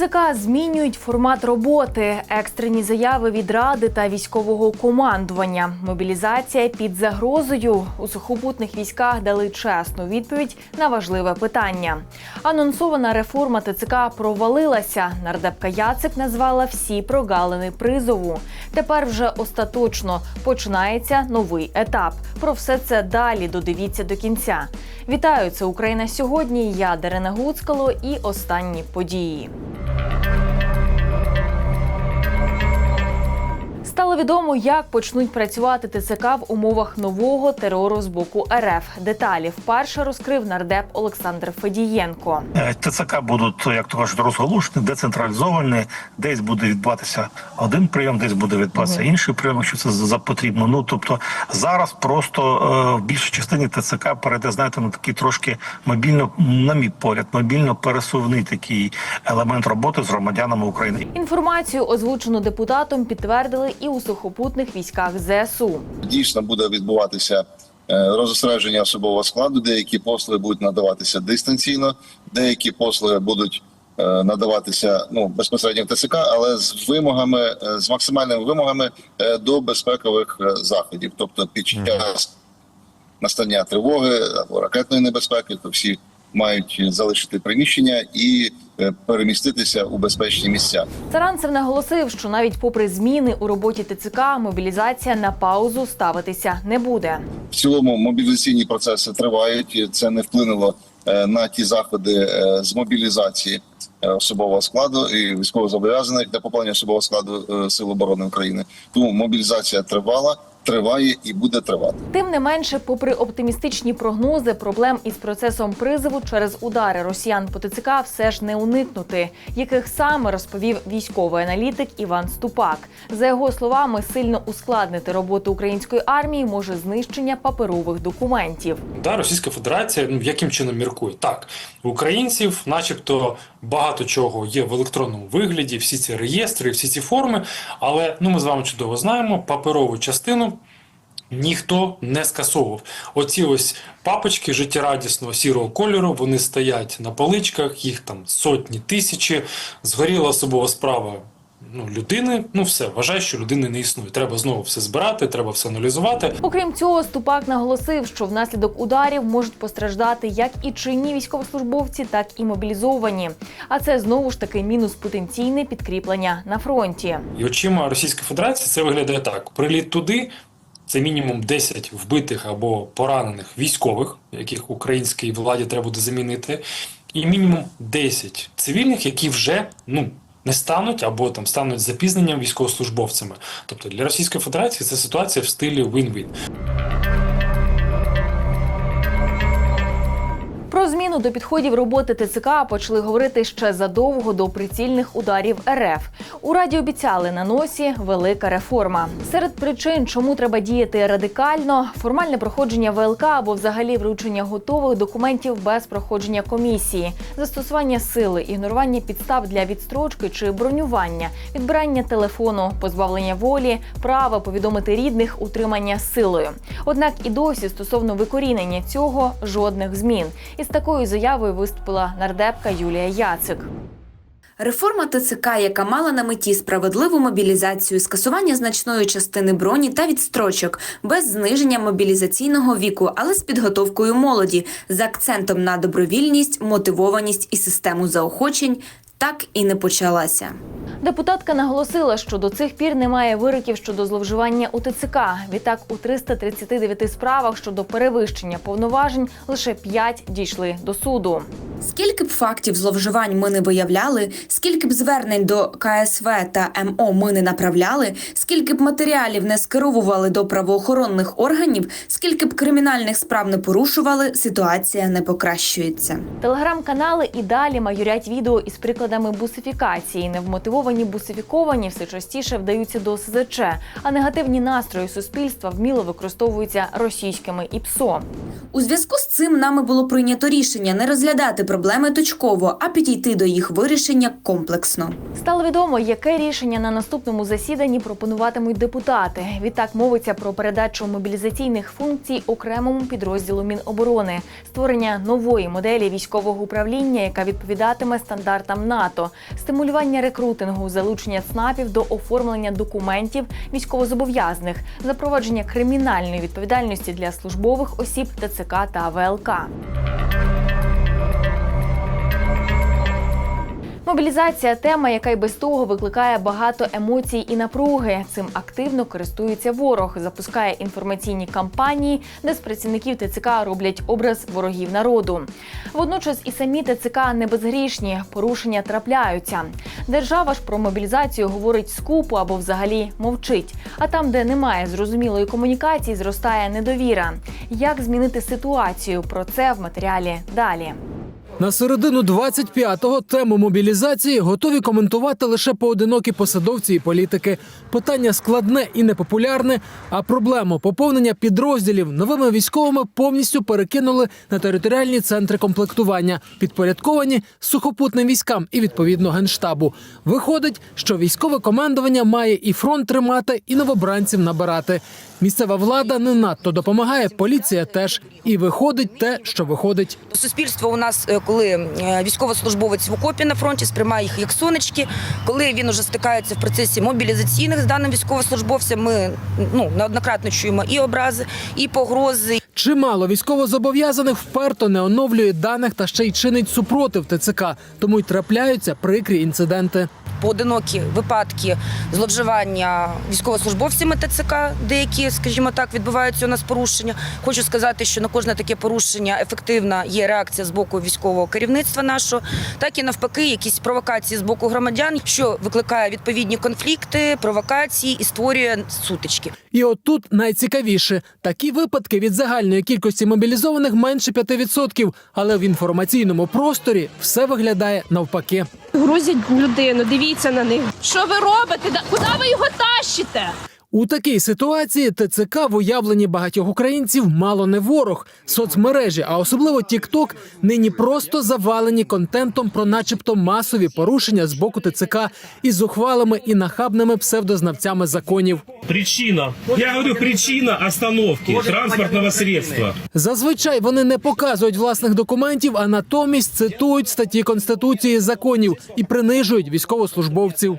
ТЦК змінюють формат роботи, екстрені заяви від ради та військового командування. Мобілізація під загрозою. У сухопутних військах дали чесну відповідь на важливе питання. Анонсована реформа ТЦК провалилася. Нардепка Яцик назвала всі прогалини призову. Тепер вже остаточно починається новий етап. Про все це далі додивіться до кінця. Вітаю, це Україна сьогодні. Я Дарина Гуцкало і останні події. Стало відомо, як почнуть працювати ТЦК в умовах нового терору з боку РФ. Деталі вперше розкрив нардеп Олександр Федієнко. Е, ТЦК будуть, як то кажуть, розголошені, децентралізовані. Десь буде відбуватися один прийом, десь буде відбуватися інший прийом, якщо це за потрібно. Ну тобто зараз просто е, в більшій частині ТЦК перейде, знаєте, на такий трошки мобільно, на мій погляд, мобільно пересувний такий елемент роботи з громадянами України. Інформацію, озвучену депутатом, підтвердили і у сухопутних військах ЗСУ. дійсно буде відбуватися е, розосередження особового складу. Деякі послуги будуть надаватися дистанційно, деякі послуги будуть е, надаватися ну безпосередньо в ТСК, але з вимогами, е, з максимальними вимогами до безпекових заходів. Тобто, під час настання тривоги або ракетної небезпеки, то всі мають залишити приміщення і переміститися у безпечні місця. Таранцев наголосив, що навіть попри зміни у роботі ТЦК, мобілізація на паузу ставитися не буде. В цілому мобілізаційні процеси тривають. Це не вплинуло е, на ті заходи е, з мобілізації е, особового складу і військовозобов'язаних для поповнення особового складу е, Сил оборони України. Тому мобілізація тривала, триває і буде тривати. Тим не менше, попри оптимістичні прогнози, проблем із процесом призову через удари росіян по ТЦК все ж не уникнути, яких саме розповів військовий аналітик Іван Ступак. За його словами, сильно ускладнити роботу української армії може знищення паперових документів. Да, Російська Федерація ну яким чином міркує? Так, українців, начебто, багато чого є в електронному вигляді, всі ці реєстри, всі ці форми. Але ну ми з вами чудово знаємо, паперову частину ніхто не скасовував. Оці ось папочки життєрадісного сірого кольору, вони стоять на поличках, їх там сотні тисячі. Згоріла особова справа. Ну, людини, ну все, вважаю, що людини не існує. Треба знову все збирати, треба все аналізувати. Окрім цього, Ступак наголосив, що внаслідок ударів можуть постраждати як і чинні військовослужбовці, так і мобілізовані. А це знову ж таки мінус потенційне підкріплення на фронті. І очима Російської Федерації це виглядає так: приліт туди. Це мінімум 10 вбитих або поранених військових, яких українській владі треба буде замінити, і мінімум 10 цивільних, які вже ну не стануть або там стануть запізненням військовослужбовцями. Тобто для Російської Федерації це ситуація в стилі win-win. Про зміну до підходів роботи ТЦК почали говорити ще задовго до прицільних ударів РФ. У раді обіцяли на носі велика реформа. Серед причин, чому треба діяти радикально, формальне проходження ВЛК або взагалі вручення готових документів без проходження комісії, застосування сили, ігнорування підстав для відстрочки чи бронювання, відбирання телефону, позбавлення волі, права повідомити рідних, утримання силою. Однак і досі стосовно викорінення цього жодних змін. Із такою заявою виступила нардепка Юлія Яцик. Реформа ТЦК, яка мала на меті справедливу мобілізацію, скасування значної частини броні та відстрочок без зниження мобілізаційного віку, але з підготовкою молоді, з акцентом на добровільність, мотивованість і систему заохочень, так і не почалася. Депутатка наголосила, що до цих пір немає вироків щодо зловживання у ТЦК. Відтак, у 339 справах щодо перевищення повноважень лише 5 дійшли до суду. Скільки б фактів зловживань ми не виявляли, скільки б звернень до КСВ та МО ми не направляли, скільки б матеріалів не скеровували до правоохоронних органів, скільки б кримінальних справ не порушували, ситуація не покращується. Телеграм-канали і далі майорять відео із прикладами бусифікації. Невмотивовані бусифіковані все частіше вдаються до СЗЧ, а негативні настрої суспільства вміло використовуються російськими і ПСО. У зв'язку з цим нами було прийнято рішення не розглядати проблеми точково, а підійти до їх вирішення комплексно. Стало відомо, яке рішення на наступному засіданні пропонуватимуть депутати. Відтак мовиться про передачу мобілізаційних функцій окремому підрозділу Міноборони, створення нової моделі військового управління, яка відповідатиме стандартам НАТО, стимулювання рекрутингу, залучення ЦНАПів до оформлення документів військовозобов'язаних, запровадження кримінальної відповідальності для службових осіб ТЦК та ВЛК. Мобілізація тема, яка й без того викликає багато емоцій і напруги. Цим активно користується ворог, запускає інформаційні кампанії, де з працівників ТЦК роблять образ ворогів народу. Водночас і самі ТЦК не безгрішні, порушення трапляються. Держава ж про мобілізацію говорить скупо або взагалі мовчить. А там, де немає зрозумілої комунікації, зростає недовіра. Як змінити ситуацію? Про це в матеріалі далі. На середину 25-го тему мобілізації готові коментувати лише поодинокі посадовці і політики. Питання складне і непопулярне, а проблему поповнення підрозділів новими військовими повністю перекинули на територіальні центри комплектування, підпорядковані сухопутним військам і відповідно генштабу. Виходить, що військове командування має і фронт тримати, і новобранців набирати. Місцева влада не надто допомагає, поліція теж. І виходить те, що виходить. Суспільство у нас, е, коли е, військовослужбовець в окопі на фронті, сприймає їх як сонечки. Коли він уже стикається в процесі мобілізаційних з даним військовослужбовцем, ми ну неоднократно чуємо і образи, і погрози, Чимало військовозобов'язаних вперто не оновлює даних та ще й чинить супротив ТЦК, тому й трапляються прикрі інциденти. Поодинокі випадки зловживання військовослужбовцями ТЦК, деякі, скажімо так, відбуваються у нас порушення. Хочу сказати, що на кожне таке порушення ефективна є реакція з боку військового керівництва нашого, так і навпаки, якісь провокації з боку громадян, що викликає відповідні конфлікти, провокації і створює сутички. І от тут найцікавіше такі випадки від загальної кількості мобілізованих менше 5%, але в інформаційному просторі все виглядає навпаки. грузять людину. Дивіться на них. Що ви робите? Куди ви його тащите? У такій ситуації ТЦК в уявленні багатьох українців мало не ворог. Соцмережі, а особливо TikTok, нині просто завалені контентом про, начебто, масові порушення з боку ТЦК із зухвалими і нахабними псевдознавцями законів. Причина. Я говорю, причина остановки транспортного средства. Зазвичай вони не показують власних документів, а натомість цитують статті конституції законів і принижують військовослужбовців.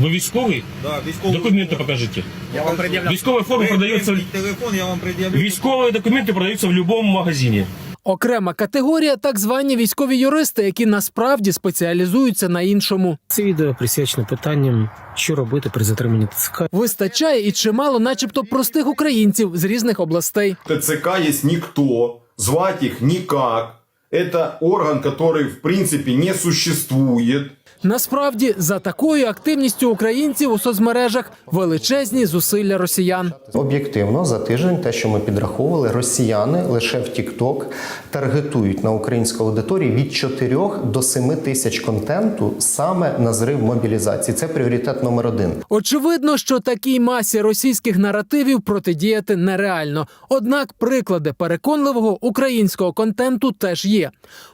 Ви військовий? Да, військовий. Документи покажіть. Я вам пред'являв. Військова форма Ви- продається. ви- Телефон я вам пред'явлю. Військові документи продаються в будь-якому магазині. Окрема категорія так звані військові юристи, які насправді спеціалізуються на іншому. Це відео присвячено питанням, що робити при затриманні ТЦК. Вистачає і чимало, начебто, простих українців з різних областей. ТЦК есть никто, звать их никак. Это орган, который в принципе не существует. Насправді, за такою активністю українців у соцмережах величезні зусилля росіян. Об'єктивно, за тиждень, те, що ми підраховували, росіяни лише в TikTok таргетують на українську аудиторію від 4 до 7 тисяч контенту саме на зрив мобілізації. Це пріоритет номер один. Очевидно, що такій масі російських наративів протидіяти нереально. Однак приклади переконливого українського контенту теж є.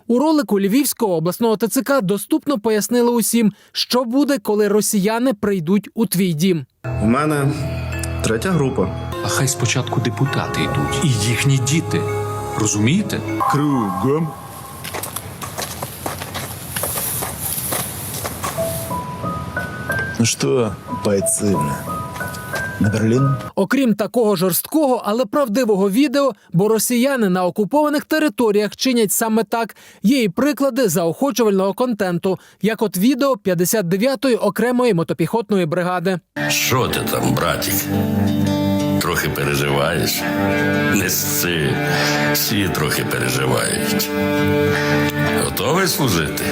У ролику Львівського обласного ТЦК доступно пояснили усім, що буде, коли росіяни прийдуть у твій дім. У мене третя група. А хай спочатку депутати йдуть, і їхні діти. Розумієте? Кругом. Ну що, бойцы, на Берлин? Окрім такого жорсткого, але правдивого відео, бо росіяни на окупованих територіях чинять саме так. Є і приклади заохочувального контенту, як от відео 59-ї окремої мотопіхотної бригади. Що ти там, братик? Трохи переживаєш? Не сси. Всі трохи переживають. Готовий служити?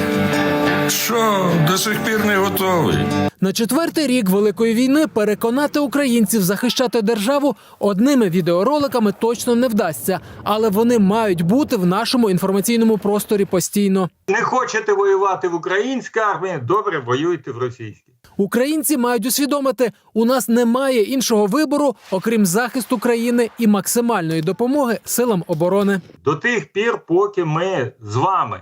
Що, до сих пір не готовий? На четвертий рік великої війни переконати українців захищати державу одними відеороликами точно не вдасться, але вони мають бути в нашому інформаційному просторі постійно. Не хочете воювати в українській армії? Добре, воюйте в російській. Українці мають усвідомити, у нас немає іншого вибору, окрім захисту країни і максимальної допомоги силам оборони. До тих пір, поки ми з вами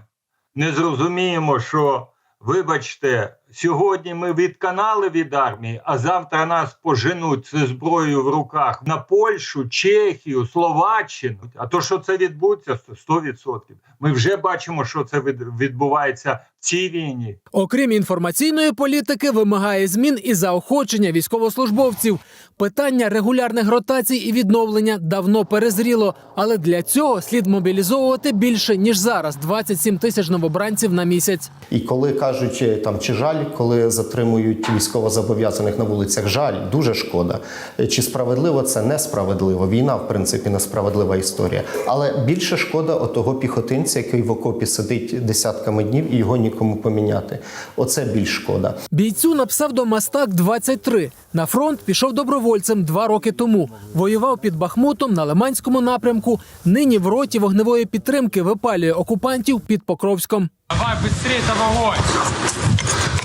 не зрозуміємо, що, вибачте, сьогодні ми відканали від армії, а завтра нас поженуть зі зброєю в руках на Польщу, Чехію, Словаччину. А то, що це відбудеться, 100%. Ми вже бачимо, що це від- відбувається в цій війні. Окрім інформаційної політики, вимагає змін і заохочення військовослужбовців. Питання регулярних ротацій і відновлення давно перезріло, але для цього слід мобілізовувати більше ніж зараз 27 тисяч новобранців на місяць. І коли кажуть е, там чи жаль, коли затримують військовозобов'язаних на вулицях, жаль, дуже шкода. Чи справедливо це несправедливо? Війна, в принципі, несправедлива історія. Але більше шкода отого піхотинця, який в окопі сидить десятками днів і його нікому поміняти. Оце більш шкода. Бійцю на псевдо Мастак 23 на фронт пішов добровольцем два роки тому. Воював під Бахмутом на Лиманському напрямку. Нині в роті вогневої підтримки випалює окупантів під Покровськом. Давай быстрее, там огонь!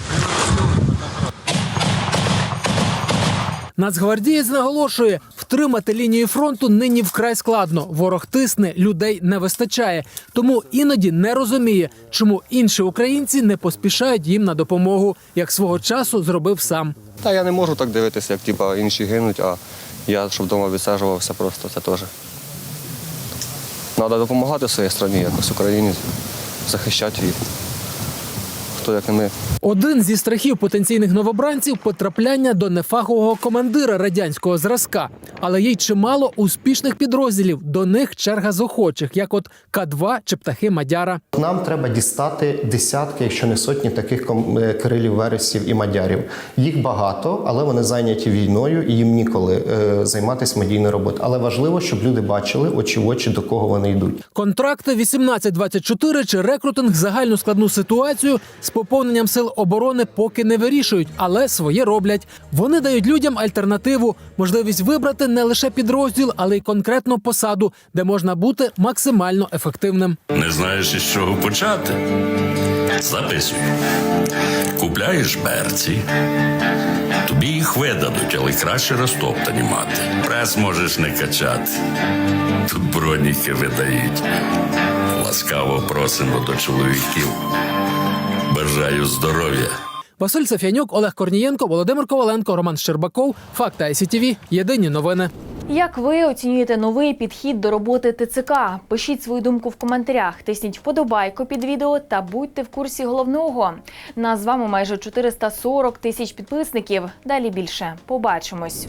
Нацгвардієць наголошує, втримати лінію фронту нині вкрай складно. Ворог тисне, людей не вистачає. Тому іноді не розуміє, чому інші українці не поспішають їм на допомогу, як свого часу зробив сам. Та я не можу так дивитися, як типа інші гинуть, а я щоб вдома відсаджувався просто це теж. Треба допомагати своїй країні, якось українець, захищати її. Хто як не ми. Один зі страхів потенційних новобранців потрапляння до нефахового командира радянського зразка, але є й чимало успішних підрозділів. До них черга з охочих, як от К2 чи птахи Мадяра. Нам треба дістати десятки, якщо не сотні таких ком- е, Кирилів Вересів і Мадярів. Їх багато, але вони зайняті війною і їм ніколи е, займатися медійною роботою. Але важливо, щоб люди бачили очі в очі, до кого вони йдуть. Контракти 18-24 чи рекрутинг загальну складну ситуацію з поповненням сил оборони поки не вирішують, але своє роблять. Вони дають людям альтернативу, можливість вибрати не лише підрозділ, але й конкретну посаду, де можна бути максимально ефективним. Не знаєш із чого почати? Записуй. Купляєш берці. Тобі їх видадуть, але краще розтоптані мати. Прес можеш не качати. Тут броніки видають. Ласкаво просимо до чоловіків. Бажаю здоров'я. Василь Сафянюк, Олег Корнієнко, Володимир Коваленко, Роман Щербаков. Факти ICTV. Єдині новини. Як ви оцінюєте новий підхід до роботи ТЦК? Пишіть свою думку в коментарях, тисніть вподобайку під відео та будьте в курсі головного. Нас з вами майже 440 тисяч підписників. Далі більше. Побачимось.